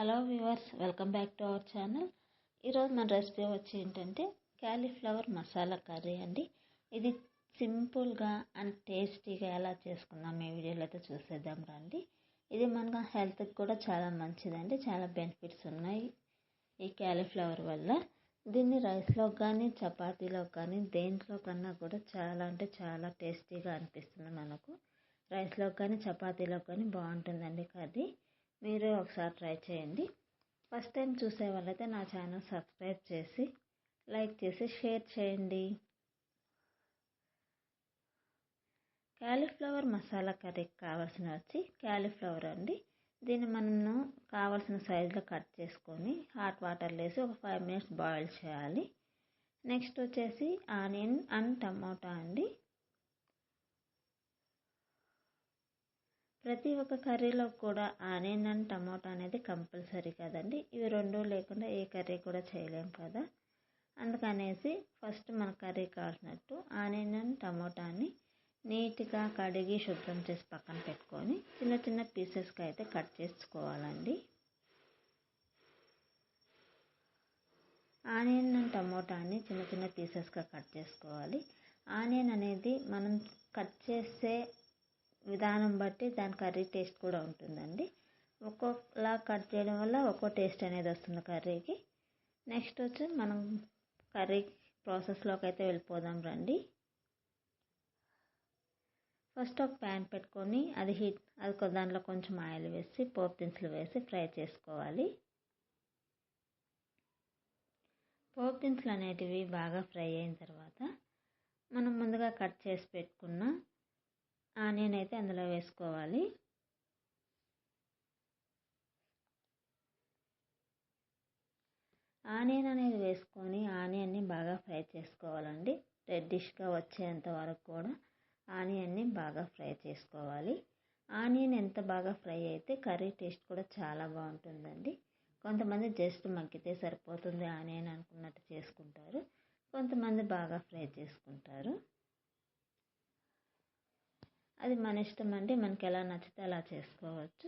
Hello viewers welcome back to our channel. ఈరోజు మన recipe వచ్చి ఏంటంటే క్యాలీఫ్లవర్ మసాలా కర్రీ అండి. ఇది సింపుల్గా అండ్ టేస్టీగా ఎలా చేసుకుందాం ఈ వీడియోలో అయితే చూసేద్దాం రండి. ఇది మన హెల్త్కి కూడా చాలా మంచిదండి. చాలా బెనిఫిట్స్ ఉన్నాయి ఈ క్యాలీఫ్లవర్ వల్ల. దీన్ని రైస్లో కానీ చపాతీలో కానీ దేంట్లో కన్నా కూడా చాలా అంటే చాలా టేస్టీగా అనిపిస్తుంది మనకు. రైస్లో కానీ చపాతీలో కానీ బాగుంటుందండి కర్రీ. మీరు ఒకసారి ట్రై చేయండి. ఫస్ట్ టైం చూసే వాళ్ళైతే నా ఛానల్ సబ్స్క్రైబ్ చేసి లైక్ చేసి షేర్ చేయండి. క్యాలీఫ్లవర్ మసాలా కర్రీకి కావాల్సిన వచ్చి క్యాలీఫ్లవర్ అండి. దీన్ని మనము కావాల్సిన సైజులో కట్ చేసుకొని హాట్ వాటర్ వేసి ఒక ఫైవ్ మినిట్స్ బాయిల్ చేయాలి. నెక్స్ట్ వచ్చేసి ఆనియన్ అండ్ టమాటా అండి. ప్రతి ఒక్క కర్రీలో కూడా ఆనియన్ అండ్ టమాటో అనేది కంపల్సరీ కదండి. ఇవి రెండు లేకుండా ఏ కర్రీ కూడా చేయలేం కదా. అందుకనేసి ఫస్ట్ మన కర్రీ కావాల్సినట్టు ఆనియన్ అండ్ టమోటాని నీట్గా కడిగి శుభ్రం చేసి పక్కన పెట్టుకొని చిన్న చిన్న పీసెస్కి అయితే కట్ చేసుకోవాలండి. ఆనియన్ అండ్ టమోటాని చిన్న చిన్న పీసెస్గా కట్ చేసుకోవాలి. ఆనియన్ అనేది మనం కట్ చేసే విధానం బట్టి దాని కర్రీ టేస్ట్ కూడా ఉంటుందండి. ఒక్కొక్కలా కట్ చేయడం వల్ల ఒక్కో టేస్ట్ అనేది వస్తుంది కర్రీకి. నెక్స్ట్ వచ్చి మనం కర్రీ ప్రాసెస్లోకి అయితే వెళ్ళిపోదాం రండి. ఫస్ట్ ఒక ప్యాన్ పెట్టుకొని అది హీట్ అది దాంట్లో కొంచెం ఆయిల్ వేసి పోపు దినుసులు వేసి ఫ్రై చేసుకోవాలి. పోపు దినుసులు అనేటివి బాగా ఫ్రై అయిన తర్వాత మనం ముందుగా కట్ చేసి పెట్టుకున్న ఆనియన్ అయితే అందులో వేసుకోవాలి. ఆనియన్ అనేది వేసుకొని ఆనియన్ని బాగా ఫ్రై చేసుకోవాలండి. రెడ్డిష్గా వచ్చేంత వరకు కూడా ఆనియన్ని బాగా ఫ్రై చేసుకోవాలి. ఆనియన్ ఎంత బాగా ఫ్రై అయితే కర్రీ టేస్ట్ కూడా చాలా బాగుంటుందండి. కొంతమంది జస్ట్ మగ్గితే సరిపోతుంది ఆనియన్ అనుకున్నట్టు చేసుకుంటారు. కొంతమంది బాగా ఫ్రై చేసుకుంటారు. అది మన ఇష్టం అండి మనకి ఎలా నచ్చితే అలా చేసుకోవచ్చు.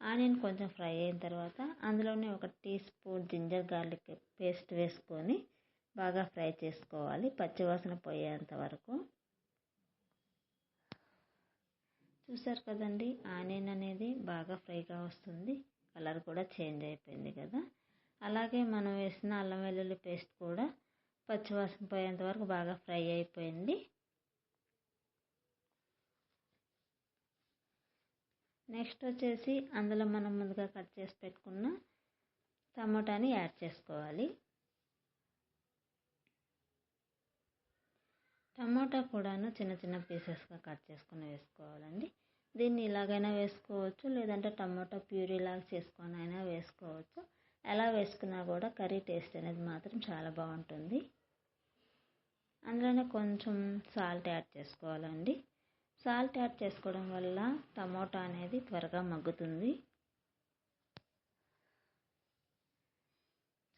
ఆనియన్ కొంచెం ఫ్రై అయిన తర్వాత అందులోనే ఒక teaspoon ginger garlic paste వేసుకొని బాగా ఫ్రై చేసుకోవాలి పచ్చివాసన పోయేంత వరకు. చూసారు కదండి ఆనియన్ అనేది బాగా ఫ్రైగా వస్తుంది. కలర్ కూడా చేంజ్ అయిపోయింది కదా. అలాగే మనం వేసిన అల్లం వెల్లుల్లి పేస్ట్ కూడా పచ్చివాసన పోయేంత వరకు బాగా ఫ్రై అయిపోయింది. నెక్స్ట్ వచ్చేసి అందులో మనం ముందుగా కట్ చేసి పెట్టుకున్న టమోటాని యాడ్ చేసుకోవాలి. టమోటా కూడాను చిన్న చిన్న పీసెస్గా కట్ చేసుకుని వేసుకోవాలండి. దీన్ని ఇలాగైనా వేసుకోవచ్చు లేదంటే టమోటా ప్యూరీ లాగా చేసుకొని అయినా వేసుకోవచ్చు. ఎలా వేసుకున్నా కూడా కర్రీ టేస్ట్ అనేది మాత్రం చాలా బాగుంటుంది. అందులోనే కొంచెం సాల్ట్ యాడ్ చేసుకోవాలండి. సాల్ట్ యాడ్ చేసుకోవడం వల్ల టమోటా అనేది త్వరగా మగ్గుతుంది.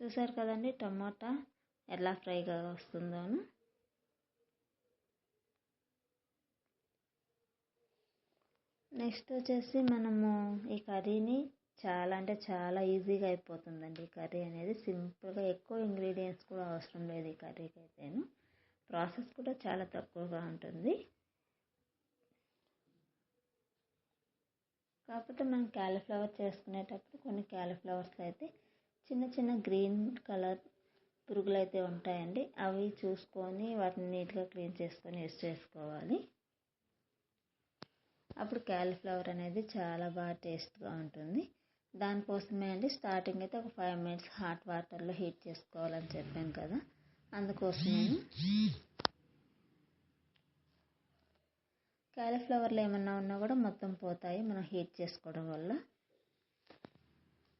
చూసారు కదండి టమోటా ఎలా ఫ్రైగా వస్తుందోను. నెక్స్ట్ వచ్చేసి మనము ఈ కర్రీని చాలా అంటే చాలా ఈజీగా అయిపోతుందండి. ఈ కర్రీ అనేది సింపుల్గా ఎక్కువ ఇంగ్రీడియంట్స్ కూడా అవసరం లేదు ఈ కర్రీకి అయితేను. ప్రాసెస్ కూడా చాలా తక్కువగా ఉంటుంది. కాకపోతే మనం క్యాలీఫ్లవర్ చేసుకునేటప్పుడు కొన్ని క్యాలిఫ్లవర్స్ అయితే చిన్న చిన్న గ్రీన్ కలర్ పురుగులు అయితే ఉంటాయండి. అవి చూసుకొని వాటిని నీట్గా క్లీన్ చేసుకొని యూస్ చేసుకోవాలి. అప్పుడు క్యాలీఫ్లవర్ అనేది చాలా బాగా టేస్ట్గా ఉంటుంది. దానికోసమే అండి స్టార్టింగ్ అయితే ఒక ఫైవ్ మినిట్స్ హాట్ వాటర్లో హీట్ చేసుకోవాలని చెప్పాను కదా. అందుకోసమే క్యాలీఫ్లవర్లో ఏమన్నా ఉన్నా కూడా మొత్తం పోతాయి. మనం హీట్ చేసుకోవడం వల్ల.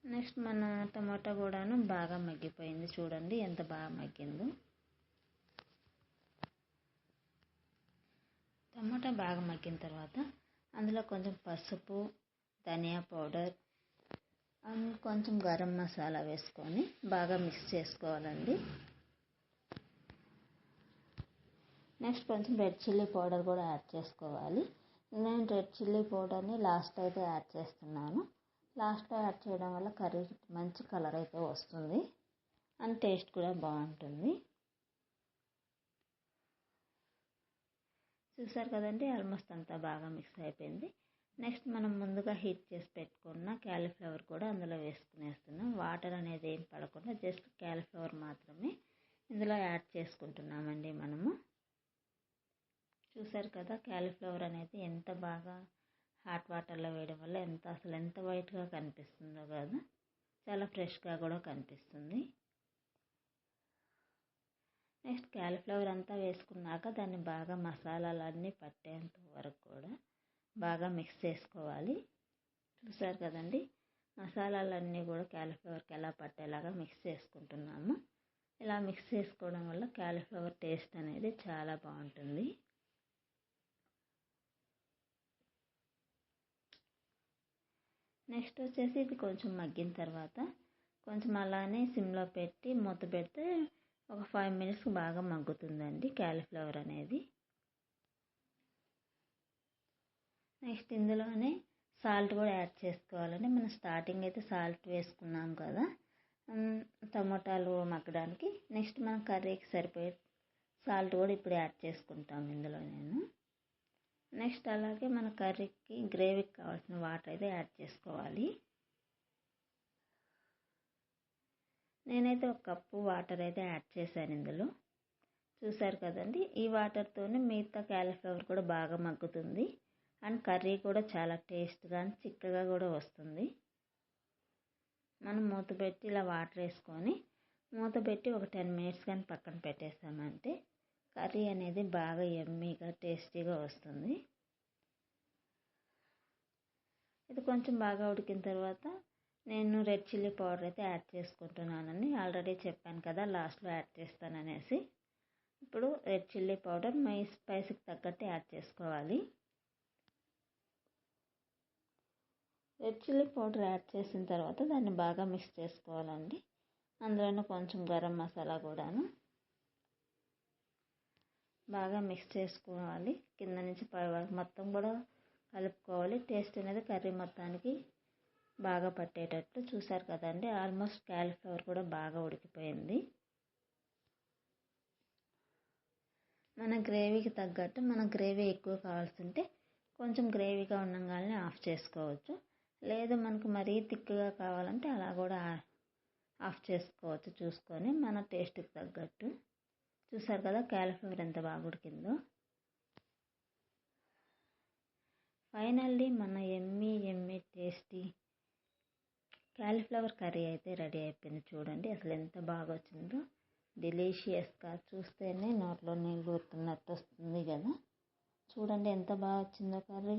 నెక్స్ట్ మన టమాటా కూడాను బాగా మగ్గిపోయింది. చూడండి ఎంత బాగా మగ్గిందో. టమాటా బాగా మగ్గిన తర్వాత అందులో కొంచెం పసుపు ధనియా పౌడర్ కొంచెం గరం మసాలా వేసుకొని బాగా మిక్స్ చేసుకోవాలండి. నెక్స్ట్ కొంచెం రెడ్ చిల్లీ పౌడర్ కూడా యాడ్ చేసుకోవాలి. నేను రెడ్ చిల్లీ పౌడర్ని లాస్ట్ అయితే యాడ్ చేస్తున్నాను. లాస్ట్లో యాడ్ చేయడం వల్ల కర్రీ మంచి కలర్ అయితే వస్తుంది. అండ్ టేస్ట్ కూడా బాగుంటుంది. చూసారు కదండి ఆల్మోస్ట్ అంతా బాగా మిక్స్ అయిపోయింది. నెక్స్ట్ మనం ముందుగా హీట్ చేసి పెట్టుకున్న క్యాలీఫ్లవర్ కూడా అందులో వేసుకునేస్తున్నాం. వాటర్ అనేది ఏం పడకుండా జస్ట్ క్యాలీఫ్లవర్ మాత్రమే ఇందులో యాడ్ చేసుకుంటున్నామండి మనము. చూసారు కదా క్యాలీఫ్లవర్ అనేది ఎంత బాగా హాట్ వాటర్లో వేయడం వల్ల ఎంత అసలు ఎంత వైట్గా కనిపిస్తుందో కదా చాలా ఫ్రెష్గా కూడా కనిపిస్తుంది. నెక్స్ట్ క్యాలీఫ్లవర్ అంతా వేసుకున్నాక దాన్ని బాగా మసాలాలన్నీ పట్టేంత వరకు కూడా బాగా మిక్స్ చేసుకోవాలి. చూసారు కదండి మసాలాలన్నీ కూడా క్యాలీఫ్లవర్కి ఎలా పట్టేలాగా మిక్స్ చేసుకుంటున్నాము. ఇలా మిక్స్ చేసుకోవడం వల్ల క్యాలీఫ్లవర్ టేస్ట్ అనేది చాలా బాగుంటుంది. నెక్స్ట్ వచ్చేసి ఇది కొంచెం మగ్గిన తర్వాత కొంచెం అలానే సిమ్లో పెట్టి మూత పెడితే ఒక ఫైవ్ మినిట్స్ బాగా మగ్గుతుందండి క్యాలీఫ్లవర్ అనేది. నెక్స్ట్ ఇందులోనే సాల్ట్ కూడా యాడ్ చేసుకోవాలండి. మనం స్టార్టింగ్ అయితే సాల్ట్ వేసుకున్నాం కదా టమోటాలు మగ్గడానికి. నెక్స్ట్ మనం కర్రీకి సరిపోయే సాల్ట్ కూడా ఇప్పుడు యాడ్ చేసుకుంటాం ఇందులో నేను. నెక్స్ట్ అలాగే మన కర్రీకి గ్రేవీకి కావాల్సిన వాటర్ అయితే యాడ్ చేసుకోవాలి. నేనైతే ఒక కప్పు వాటర్ అయితే యాడ్ చేశాను ఇందులో. చూసారు కదండి ఈ వాటర్తోనే మిగతా క్యాలీఫ్లవర్ కూడా బాగా మగ్గుతుంది. అండ్ కర్రీ కూడా చాలా టేస్ట్గా చిక్కగా కూడా వస్తుంది. మనం మూత పెట్టి ఇలా వాటర్ వేసుకొని మూత పెట్టి ఒక టెన్ మినిట్స్ కానీ పక్కన పెట్టేసామంటే కర్రీ అనేది బాగా ఎమ్మీగా టేస్టీగా వస్తుంది. ఇది కొంచెం బాగా ఉడికిన తర్వాత నేను రెడ్ చిల్లీ పౌడర్ అయితే యాడ్ చేసుకుంటున్నానని ఆల్రెడీ చెప్పాను కదా లాస్ట్లో యాడ్ చేస్తాననేసి. ఇప్పుడు రెడ్ చిల్లీ పౌడర్ మై స్పైస్కి తగ్గట్టు యాడ్ చేసుకోవాలి. రెడ్ చిల్లీ పౌడర్ యాడ్ చేసిన తర్వాత దాన్ని బాగా మిక్స్ చేసుకోవాలండి. అందులోనే కొంచెం గరం మసాలా కూడాను. బాగా మిక్స్ చేసుకోవాలి. కింద నుంచి పై వరకు మొత్తం కూడా కలుపుకోవాలి. టేస్ట్ అనేది కర్రీ మొత్తానికి బాగా పట్టేటట్లు చూసారు కదండి ఆల్మోస్ట్ క్యాలీఫ్లవర్ కూడా బాగా ఉడికిపోయింది. మన గ్రేవీకి తగ్గట్టు మన గ్రేవీ ఎక్కువ కావాల్సి ఉంటే కొంచెం గ్రేవీగా ఉండగానే ఆఫ్ చేసుకోవచ్చు. లేదు మనకు మరీ థిక్గా కావాలంటే అలా కూడా ఆఫ్ చేసుకోవచ్చు. చూసుకొని మన టేస్ట్కి తగ్గట్టు. చూసారు కదా క్యాలిఫ్లవర్ ఎంత బాగా ఉడికిందో. ఫైనల్లీ మన yummy yummy tasty cauliflower curry అయితే రెడీ అయిపోయింది చూడండి అసలు ఎంత బాగా వచ్చిందో. డెలీషియస్గా చూస్తేనే నోట్లో నీళ్ళు ఊరుతున్నట్టు వస్తుంది కదా. చూడండి ఎంత బాగా వచ్చిందో కర్రీ.